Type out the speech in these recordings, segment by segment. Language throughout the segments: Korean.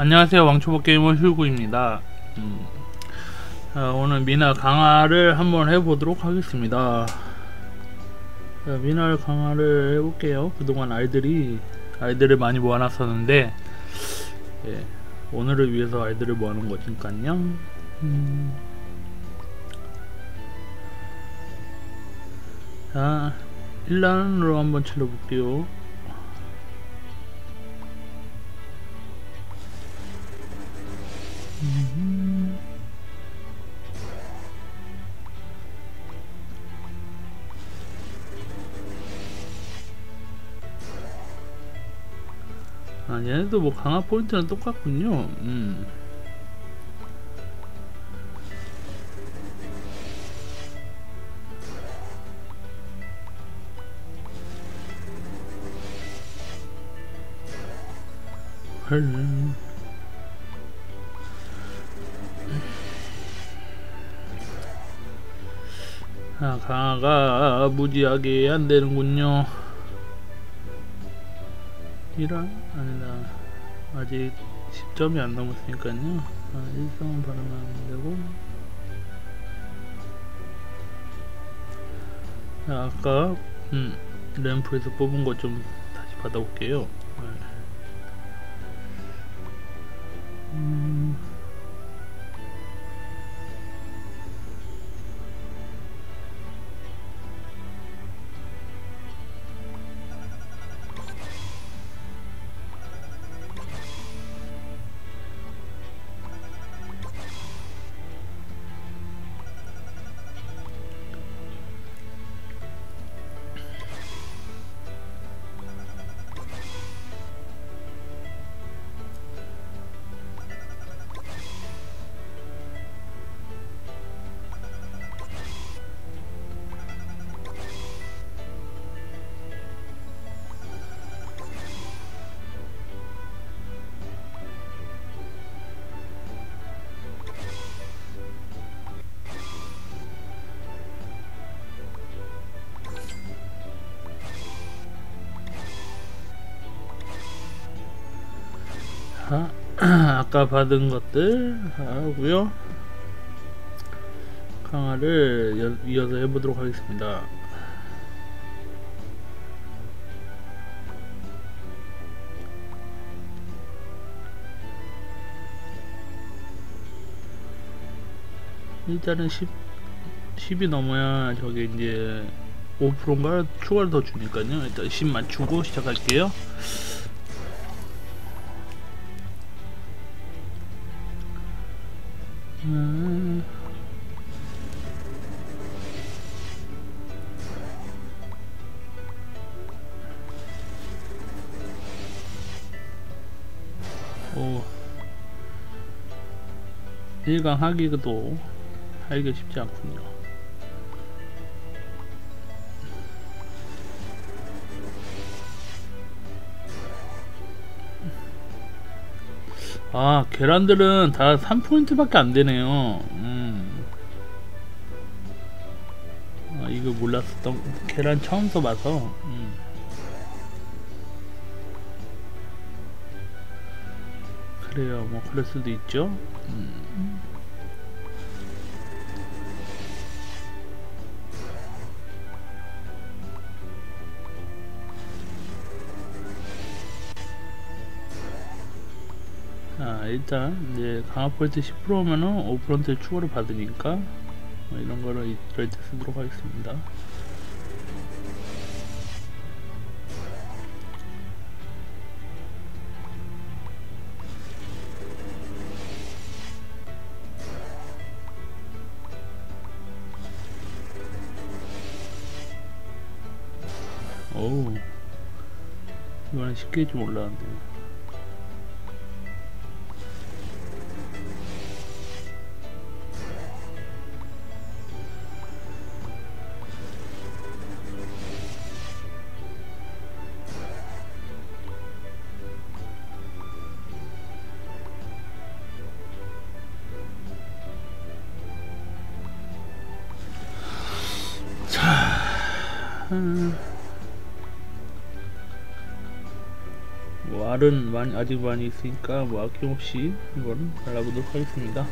안녕하세요. 왕초보게이머 휴구입니다. 음, 자, 오늘 미나 강화를 한번 해보도록 하겠습니다. 자, 미나 강화를 해볼게요. 그동안 아이들이 아이들을 많이 모아놨었는데 예, 오늘을 위해서 아이들을 모아놓은 거니까요. 음. 자 1란으로 한번 치러볼게요 아 얘네도 뭐 강화 포인트는 똑같군요 음. 헐. 아, 강화가 무지하게 안 되는군요. 이런 아니다. 아직 10점이 안 넘었으니까요. 아, 일성은 바르면 안 되고. 자, 아까 음, 램프에서 뽑은 것 좀 다시 받아볼게요. 네. 음. 자, 아까 받은 것들 하고요. 강화를 여- 이어서 해보도록 하겠습니다. 일단은 10, 10이 넘어야 저게 이제 5%인가 추가를 더 주니까요. 일단 10 맞추고 시작할게요. 1강 하기도 하기가 쉽지 않군요. 아 계란들은 다 3포인트밖에 안 되네요 음. 아 이거 몰랐었던 계란 처음 써봐서 음. 그래요 뭐 그럴 수도 있죠 음. 일단 이제 강화 포인트 10%면은 5% 추가로 받으니까 뭐 이런 거를 이럴 때 쓰도록 하겠습니다. 어우 이번엔 쉽게 좀 올라왔네요. 뭐 알은 많이 아직 많이 있으니까 뭐 아낌없이 이거는 발라보도록 하겠습니다.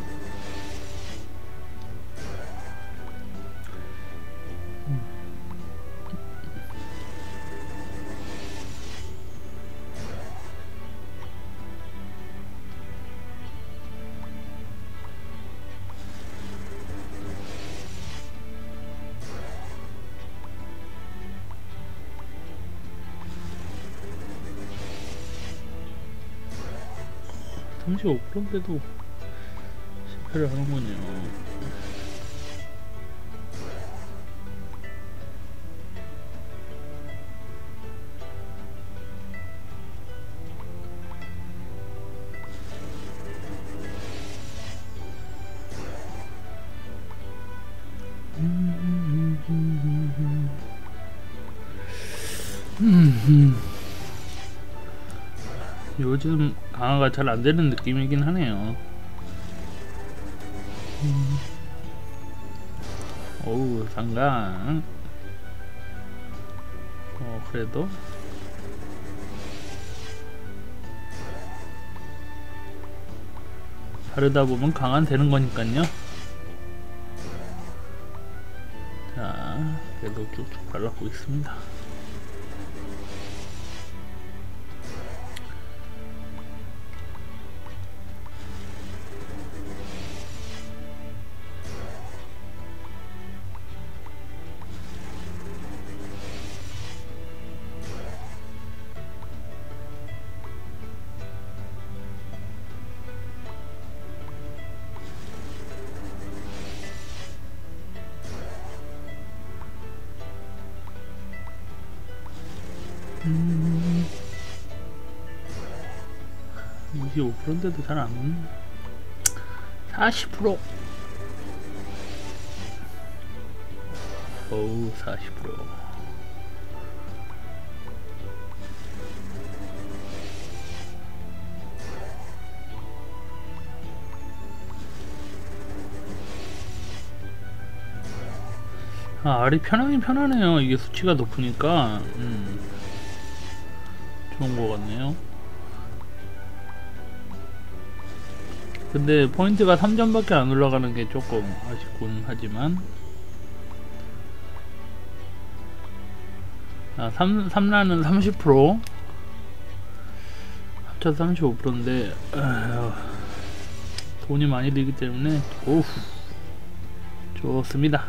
삼십오 프로인데도 실패를 하는군요. 요즘 강화가 잘 안되는 느낌이긴 하네요. 음. 어우 상강 어 그래도. 바르다 보면 강한 되는 거니까요. 자 그래도 쭉쭉 발라보고 있습니다 25%인데도 잘 안... 40% 어우 40% 아, 알이 편하긴 편하네요. 이게 수치가 높으니까. 음. 좋은 것 같네요. 근데 포인트가 3점밖에 안 올라가는 게 조금 아쉽군 하지만. 아, 3, 3라는 30% 합쳐서 35%인데 아휴, 돈이 많이 들기 때문에 오우 좋습니다.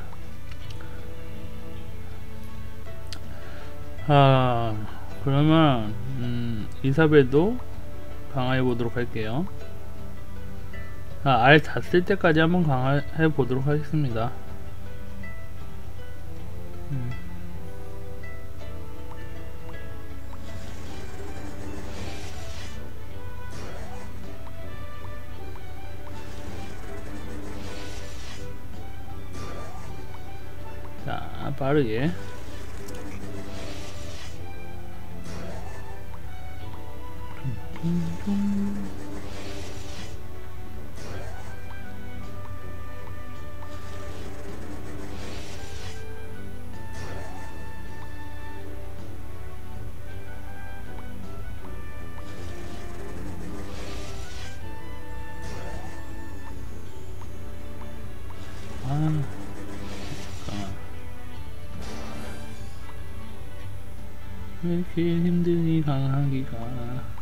아 그러면 음, 이사벨도 강화해 보도록 할게요 아, 알 닿을 때까지 한번 강화해 보도록 하겠습니다. 음. 자 빠르게. 아, 이렇게 힘드니 강하기가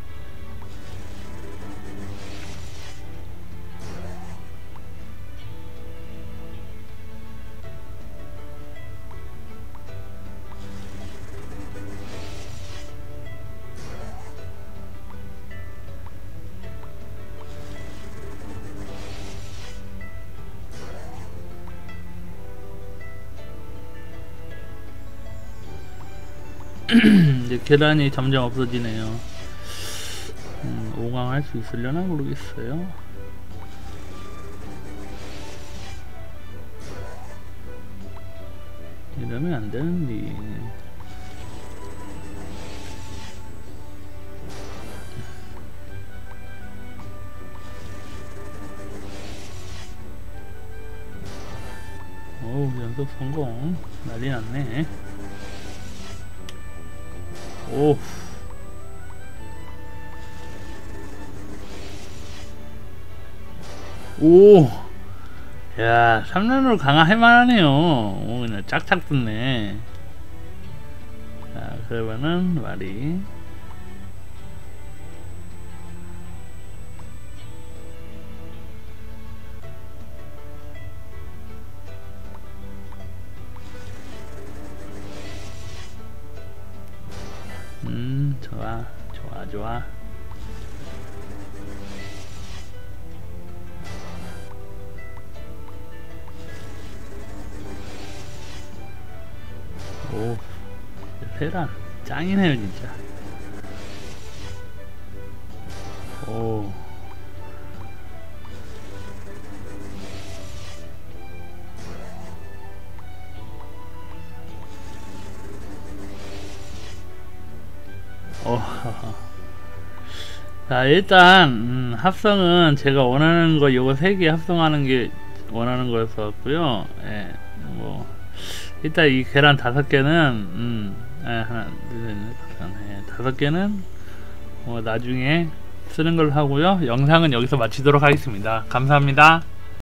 이제 계단이 점점 없어지네요. 음, 오강할 수 있으려나 모르겠어요. 이러면 안 되는데. 어우, 연속 성공. 난리 났네. 오. 오. 야, 3란으로 강화할만 하네요. 오, 그냥 짝짝 붙네. 자, 그러면은, 말이. 좋아. 오, 세란 짱이네요 진짜. 오. 자 일단 음, 합성은 제가 원하는 거 요거 세 개 합성하는 게 원하는 거였었고요. 예, 뭐 일단 이 계란 다섯 개는 음, 예, 하나, 둘, 셋, 넷, 다섯, 예, 다섯 개는 뭐 나중에 쓰는 걸로 하고요. 영상은 여기서 마치도록 하겠습니다. 감사합니다.